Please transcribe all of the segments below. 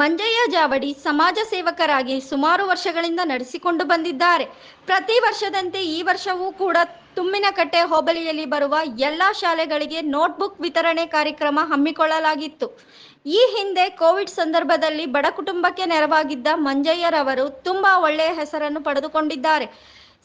ಮಂಜಯ್ಯ ಜಾವಡಿ ಸಮಾಜ ಸೇವಕರಾಗಿ ಸುಮಾರು ವರ್ಷಗಳಿಂದ ನಡೆಸಿಕೊಂಡು ಬಂದಿದ್ದಾರೆ. ಪ್ರತಿ ವರ್ಷದಂತೆ ಈ ವರ್ಷವೂ ಕೂಡ ತುಮ್ಮಿನಕಟ್ಟೆ ಹೋಬಳಿಯಲ್ಲಿ ಬರುವ ಎಲ್ಲ ಶಾಲೆಗಳಿಗೆ ನೋಟ್ಬುಕ್ ವಿತರಣೆ ಕಾರ್ಯಕ್ರಮ ಹಮ್ಮಿಕೊಳ್ಳಲಾಗಿತ್ತು. ಈ ಹಿಂದೆ ಕೋವಿಡ್ ಸಂದರ್ಭದಲ್ಲಿ ಬಡ ಕುಟುಂಬಕ್ಕೆ ನೆರವಾಗಿದ್ದ ಮಂಜಯ್ಯರವರು ತುಂಬಾ ಒಳ್ಳೆಯ ಹೆಸರನ್ನು ಪಡೆದುಕೊಂಡಿದ್ದಾರೆ.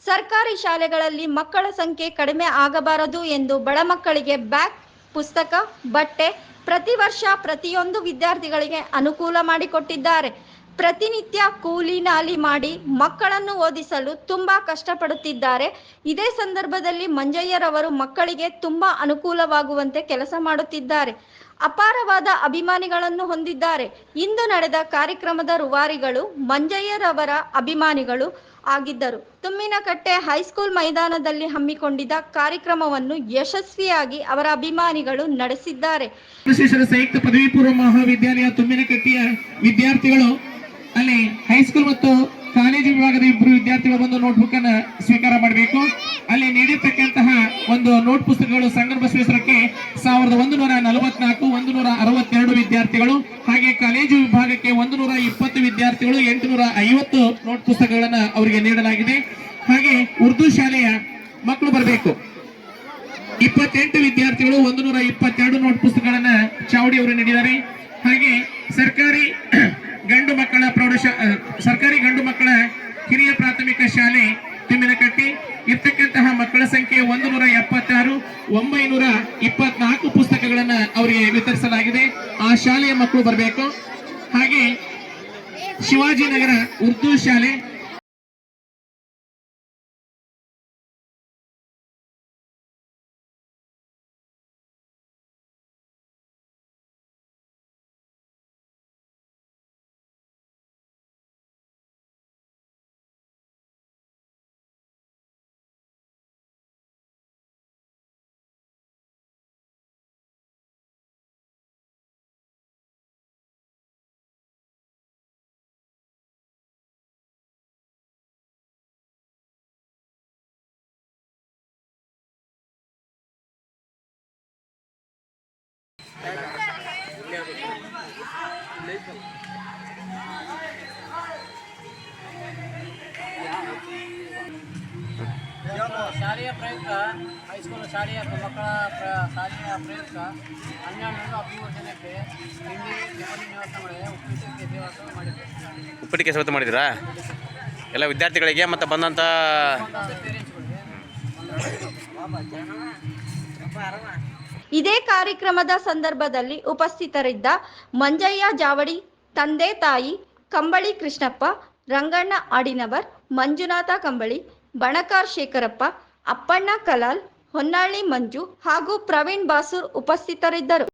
ಸರ್ಕಾರಿ ಶಾಲೆಗಳಲ್ಲಿ ಮಕ್ಕಳ ಸಂಖ್ಯೆ ಕಡಿಮೆ ಆಗಬಾರದು ಎಂದು ಬಡ ಮಕ್ಕಳಿಗೆ ಬ್ಯಾಗ್ ಪುಸ್ತಕ, ಬಟ್ಟೆ ಪ್ರತಿ ವರ್ಷ ಪ್ರತಿಯೊಂದು ವಿದ್ಯಾರ್ಥಿಗಳಿಗೆ ಅನುಕೂಲ ಮಾಡಿಕೊಟ್ಟಿದ್ದಾರೆ. ಪ್ರತಿನಿತ್ಯ ಕೂಲಿ ನಾಲಿ ಮಾಡಿ ಮಕ್ಕಳನ್ನು ಓದಿಸಲು ತುಂಬಾ ಕಷ್ಟಪಡುತ್ತಿದ್ದಾರೆ. ಇದೇ ಸಂದರ್ಭದಲ್ಲಿ ಮಂಜಯ್ಯರವರು ಮಕ್ಕಳಿಗೆ ತುಂಬಾ ಅನುಕೂಲವಾಗುವಂತೆ ಕೆಲಸ ಮಾಡುತ್ತಿದ್ದಾರೆ. ಅಪಾರವಾದ ಅಭಿಮಾನಿಗಳನ್ನು ಹೊಂದಿದ್ದಾರೆ. ಇಂದು ನಡೆದ ಕಾರ್ಯಕ್ರಮದ ರುವಾರಿಗಳು ಮಂಜಯ್ಯರವರ ಅಭಿಮಾನಿಗಳು. ಆಗಿದ್ದರು. ತುಮ್ಮಿನಕಟ್ಟೆ ಹೈಸ್ಕೂಲ್ ಮೈದಾನದಲ್ಲಿ ಹಮ್ಮಿಕೊಂಡಿದ್ದ ಕಾರ್ಯಕ್ರಮವನ್ನು ಯಶಸ್ವಿಯಾಗಿ ಅವರ ಅಭಿಮಾನಿಗಳು ನಡೆಸಿದ್ದಾರೆ. ಸಂಯುಕ್ತ ಪದವಿ ಪೂರ್ವ ಮಹಾವಿದ್ಯಾಲಯ ತುಮ್ಮಿನಕಟ್ಟೆಯ ವಿದ್ಯಾರ್ಥಿಗಳು, ಅಲ್ಲಿ ಹೈಸ್ಕೂಲ್ ಮತ್ತು ಕಾಲೇಜು ವಿಭಾಗದ ಇಬ್ಬರು ವಿದ್ಯಾರ್ಥಿಗಳು ಬಂದು ನೋಟ್ಬುಕ್ ಅನ್ನು ಸ್ವೀಕಾರ ಮಾಡಬೇಕು. ಅಲ್ಲಿ ನೀಡಿರ್ತಕ್ಕಂತಹ ಒಂದು ನೋಟ್ ಪುಸ್ತಕಗಳು ಸಂಗಮ ಸ್ವೀಕರಕ್ಕೆ ಸಾವಿರದ ಒಂದು ನೂರ ನಲವತ್ನಾಲ್ಕು ಒಂದು ನೂರ ಅರವತ್ತೆರಡು ವಿದ್ಯಾರ್ಥಿಗಳು, ಹಾಗೆ ಕಾಲೇಜು ವಿಭಾಗಕ್ಕೆ ಒಂದು ನೂರ ಇಪ್ಪತ್ತು ವಿದ್ಯಾರ್ಥಿಗಳು ಎಂಟುನೂರ ಐವತ್ತು ನೋಟ್ ಪುಸ್ತಕಗಳನ್ನ ಅವರಿಗೆ ನೀಡಲಾಗಿದೆ. ಹಾಗೆ ಉರ್ದು ಶಾಲೆಯ ಮಕ್ಕಳು ಬರಬೇಕು. ಇಪ್ಪತ್ತೆಂಟು ವಿದ್ಯಾರ್ಥಿಗಳು ಒಂದು ಇಪ್ಪತ್ತೆರಡು ನೋಟ್ ಪುಸ್ತಕಗಳನ್ನ ಚಾವಡಿ ಅವರು ನೀಡಿದ್ದಾರೆ. ಹಾಗೆ ಸರ್ಕಾರಿ ಗಂಡು ಮಕ್ಕಳ ಪ್ರೌಢಶಾ ಸರ್ಕಾರಿ ಗಂಡು ಮಕ್ಕಳ ಹಿರಿಯ ಪ್ರಾಥಮಿಕ ಶಾಲೆ ತಿಮ್ಮಿನಕಟ್ಟಿ. ಇರ್ತಕ್ಕಂತಹ ಮಕ್ಕಳ ಸಂಖ್ಯೆ ಒಂದು ನೂರ ಎಪ್ಪತ್ತಾರು, ಒಂಬೈನೂರ ಇಪ್ಪತ್ನಾಲ್ಕು ಪುಸ್ತಕಗಳನ್ನ ಅವರಿಗೆ ವಿತರಿಸಲಾಗಿದೆ. ಆ ಶಾಲೆಯ ಮಕ್ಕಳು ಬರಬೇಕು. ಹಾಗೆ ಶಿವಾಜಿನಗರ ಉರ್ದು ಶಾಲೆ. ಶಾಲೆಯ ಪ್ರಯುಕ್ತ ಹೈಸ್ಕೂಲ್ ಶಾಲೆಯ ಮಕ್ಕಳ ಪ್ರ ಶಾಲೆಯ ಪ್ರಯುಕ್ತ ಹನ್ನೆರಡು ಹದಿಮೂರು ಜನಕ್ಕೆ ತಿಂಡಿ ಟಿಫನ್ ವ್ಯವಸ್ಥೆ ಮಾಡಿದೆ ಉಪ್ಪಿಟ್ಟು ವ್ಯವಸ್ಥೆ ಮಾಡಿದೆ. ಉಪ್ಪಿಟ್ಟಿಗೆ ಸವತ್ತು ಮಾಡಿದ್ದೀರಾ? ಎಲ್ಲ ವಿದ್ಯಾರ್ಥಿಗಳಿಗೆ ಮತ್ತು ಬಂದಂಥ ಇದೇ ಕಾರ್ಯಕ್ರಮದ ಸಂದರ್ಭದಲ್ಲಿ ಉಪಸ್ಥಿತರಿದ್ದ ಮಂಜಯ್ಯ ಜಾವಡಿ, ತಂದೆ ತಾಯಿ ಕಂಬಳಿ ಕೃಷ್ಣಪ್ಪ, ರಂಗಣ್ಣ ಆಡಿನವರ್, ಮಂಜುನಾಥ ಕಂಬಳಿ, ಬಣಕಾರ್ ಶೇಖರಪ್ಪ, ಅಪ್ಪಣ್ಣ ಕಲಾಲ್, ಹೊನ್ನಾಳಿ ಮಂಜು ಹಾಗೂ ಪ್ರವೀಣ್ ಬಾಸೂರ್ ಉಪಸ್ಥಿತರಿದ್ದರು.